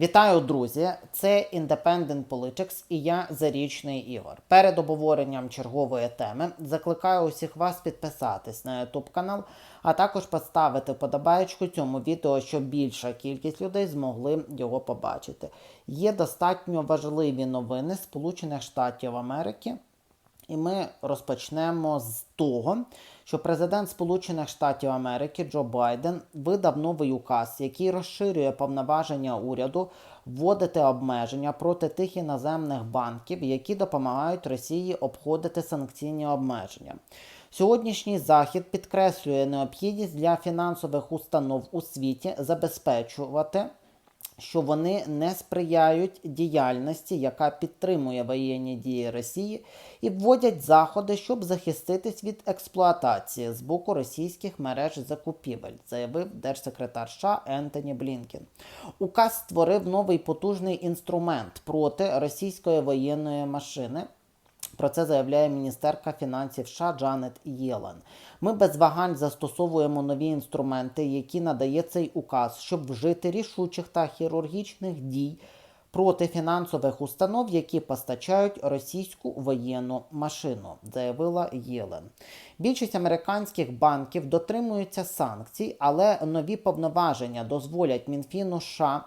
Вітаю, друзі! Це Independent Politics і я Зарічний Ігор. Перед обговоренням чергової теми закликаю усіх вас підписатись на YouTube канал, а також поставити подобаєчку цьому відео, щоб більша кількість людей змогли його побачити. Є достатньо важливі новини Сполучених Штатів Америки. І ми розпочнемо з того, що президент Сполучених Штатів Америки Джо Байден видав новий указ, який розширює повноваження уряду вводити обмеження проти тих іноземних банків, які допомагають Росії обходити санкційні обмеження. Сьогоднішній захід підкреслює необхідність для фінансових установ у світі забезпечувати що вони не сприяють діяльності, яка підтримує воєнні дії Росії, і вводять заходи, щоб захиститись від експлуатації з боку російських мереж закупівель, заявив держсекретар США Ентоні Блінкен. Указ створив новий потужний інструмент проти російської воєнної машини. Про це заявляє міністерка фінансів США Джанет Єлен. Ми без вагань застосовуємо нові інструменти, які надає цей указ, щоб вжити рішучих та хірургічних дій проти фінансових установ, які постачають російську воєнну машину, заявила Єлен. Більшість американських банків дотримуються санкцій, але нові повноваження дозволять Мінфіну США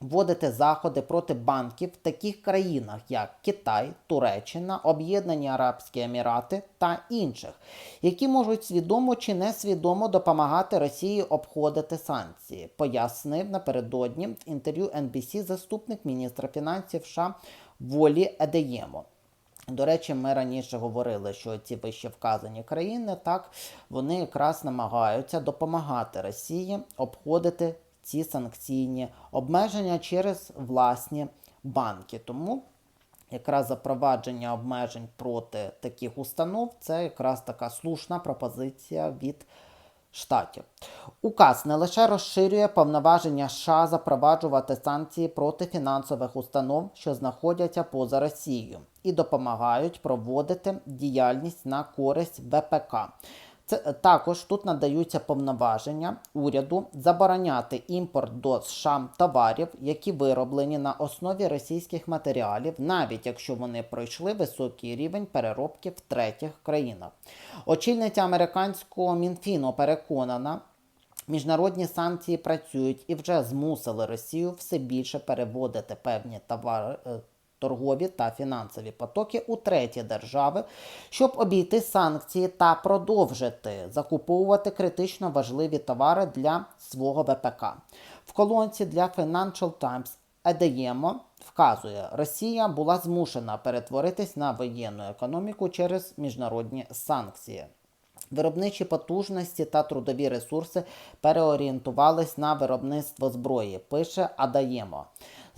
вводити заходи проти банків в таких країнах, як Китай, Туреччина, Об'єднані Арабські Емірати та інших, які можуть свідомо чи несвідомо допомагати Росії обходити санкції, пояснив напередодні в інтерв'ю NBC заступник міністра фінансів США Волі Едеємо. До речі, ми раніше говорили, що ці вище вказані країни так вони якраз намагаються допомагати Росії обходити ці санкційні обмеження через власні банки. Тому якраз запровадження обмежень проти таких установ це якраз така слушна пропозиція від штатів. Указ не лише розширює повноваження США запроваджувати санкції проти фінансових установ, що знаходяться поза Росією, і допомагають проводити діяльність на користь ВПК. Це також тут надаються повноваження уряду забороняти імпорт до США товарів, які вироблені на основі російських матеріалів, навіть якщо вони пройшли високий рівень переробки в третіх країнах. Очільниця американського мінфіну переконана. Міжнародні санкції працюють і вже змусили Росію все більше переводити певні товари торгові та фінансові потоки у треті держави, щоб обійти санкції та продовжити закуповувати критично важливі товари для свого ВПК. В колонці для Financial Times Едеємо вказує, Росія була змушена перетворитись на воєнну економіку через міжнародні санкції. Виробничі потужності та трудові ресурси переорієнтувались на виробництво зброї, пише Адаємо.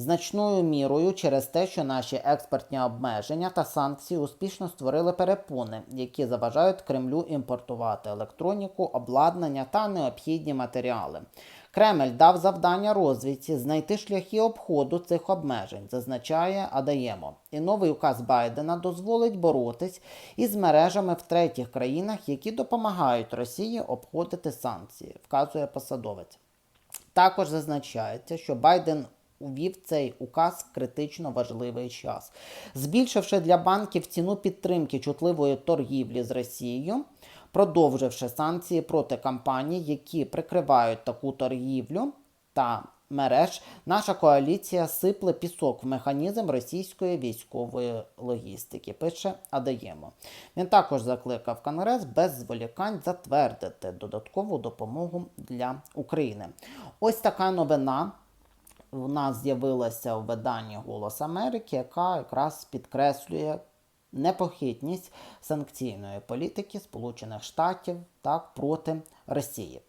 Значною мірою через те, що наші експортні обмеження та санкції успішно створили перепони, які заважають Кремлю імпортувати електроніку, обладнання та необхідні матеріали. Кремль дав завдання розвідці знайти шляхи обходу цих обмежень, зазначає Адаємо. І новий указ Байдена дозволить боротись із мережами в третіх країнах, які допомагають Росії обходити санкції, вказує посадовець. Також зазначається, що Байден увів цей указ критично важливий час, збільшивши для банків ціну підтримки чутливої торгівлі з Росією, продовживши санкції проти компаній, які прикривають таку торгівлю та мереж, наша коаліція сипле пісок в механізм російської військової логістики. Пише Адаємо. Він також закликав Конгрес без зволікань затвердити додаткову допомогу для України. Ось така новина у нас з'явилася в виданні Голос Америки, яка якраз підкреслює непохитність санкційної політики Сполучених Штатів так проти Росії.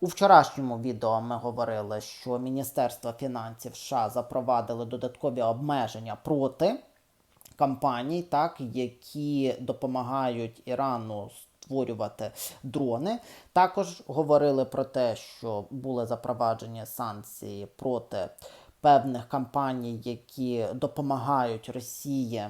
У вчорашньому відео ми говорили, що Міністерство фінансів США запровадили додаткові обмеження проти компаній, так, які допомагають Ірану створювати дрони. Також говорили про те, що були запроваджені санкції проти певних компаній, які допомагають Росії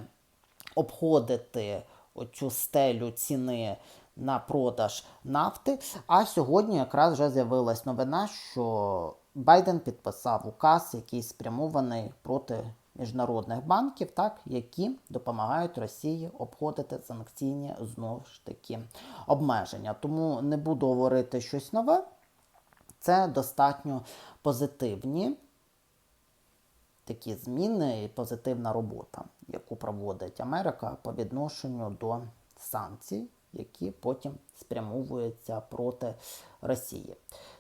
обходити оцю стелю ціни. На продаж нафти. А сьогодні якраз вже з'явилась новина, що Байден підписав указ, який спрямований проти міжнародних банків, так, які допомагають Росії обходити санкційні знову ж таки обмеження. Тому не буду говорити щось нове. Це достатньо позитивні такі зміни і позитивна робота, яку проводить Америка по відношенню до санкцій, які потім спрямовуються проти Росії.